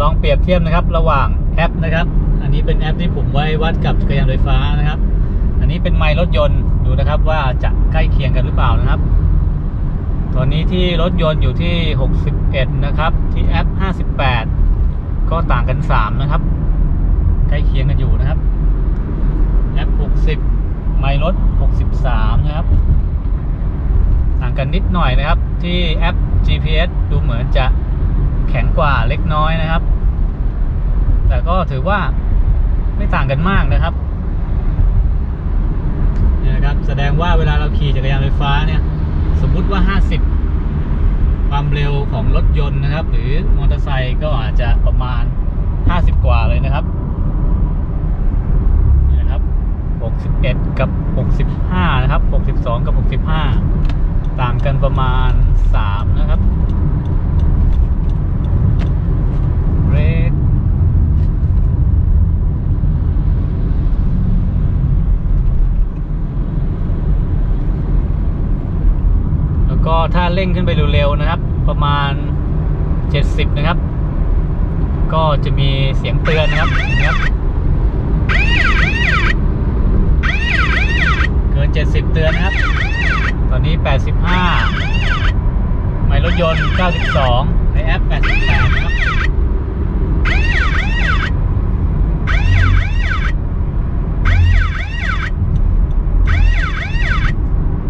ลองเปรียบเทียบนะครับระหว่างแอปนะครับ อันนี้เป็นแอปที่ผมไว้วัดกับจักรยานไฟฟ้านะครับ อันนี้เป็นไมล์รถยนต์ดูนะครับว่าจะใกล้เคียงกันหรือเปล่านะครับ ตอนนี้ที่รถยนต์อยู่ที่ 61 นะครับ ที่แอป 58 ก็ต่างกัน 3 นะครับ ใกล้เคียงกันอยู่นะครับแอป 60 ไมล์รถ 63 นะครับ ต่างกันนิดหน่อยนะครับที่แอป GPS ดูเหมือนจะ แข็งกว่าเล็กน้อยนะครับ แต่ก็ถือว่าไม่ต่างกันมากนะครับนี่นะครับ แสดงว่าเวลาเราขี่จักรยานไฟฟ้าเนี่ย สมมุติว่า 50 ความเร็วของรถยนต์นะครับ หรือมอเตอร์ไซค์ก็อาจจะประมาณ 50 กว่าเลยนะครับนี่นะครับ 61 กับ 65 นะครับ 62 กับ 65 ต่างกันประมาณ 3 นะครับรกแล้ว ก็ถ้าเร่งขึ้นไปเร็วๆนะครับ ประมาณ 70 นะครับ ก็จะมีเสียงเตือนนะครับนะครับ เกิน 70 เตือนนะครับ ตอนนี้ 85ไมายรถยนต์ 92 ในแอป 88 นะครับ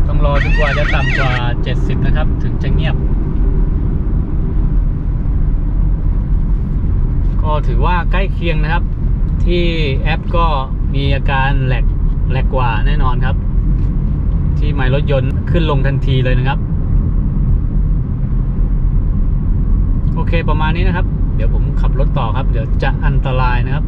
ต้องรอ จนกว่าจะต่ำกว่า 70 นะครับ ถึงจะเงียบ ก็ถือว่าใกล้เคียงนะครับ ที่แอปก็มีอาการแหลกแหลกกว่าแน่นอนครับ ที่ไมล์รถยนต์ขึ้นลงทันทีเลยนะครับ โอเคประมาณนี้นะครับ เดี๋ยวผมขับรถต่อครับ เดี๋ยวจะอันตรายนะครับ